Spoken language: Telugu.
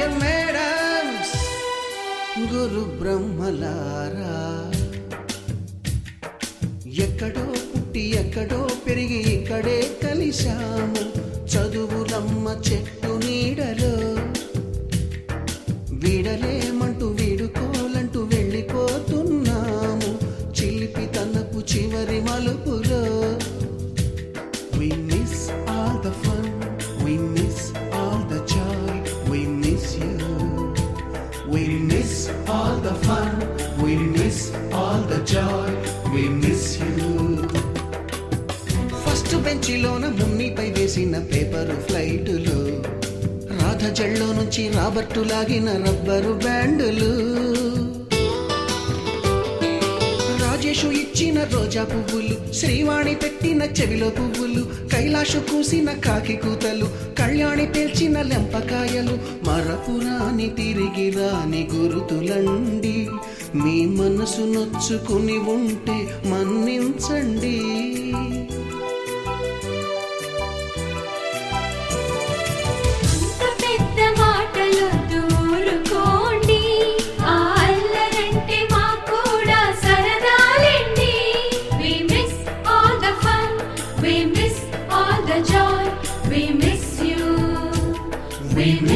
మేడమ్స్ గురు బ్రహ్మలారా. ఎక్కడో పుట్టి ఎక్కడో పెరిగి ఇక్కడే కలిశాము. చదువులమ్మ చెట్టు నీడలో. వీడలేమంటూ We miss all the fun, we miss all the joy, we miss you. First బెంచిలోన మున్నిపై వేసిన పేపరు ఫ్లైటులు రాధ జల్లో నుంచి రాబర్టు లాగిన రబ్బరు బ్యాండులు. రాజేషు ఇచ్చిన రోజా పువ్వులు శ్రీవాణి పెట్టిన చెవిలో పువ్వులు కైలాషు కూసిన కాకి కూతలు కళ్యాణి పేల్చిన లెంపకాయలు. మరపురాని తిరిగి రాని గురుతులండి. మీ మనసు నొచ్చుకుని ఉంటే మన్నించండి. అంత పెద్ద మాటలొద్దు We miss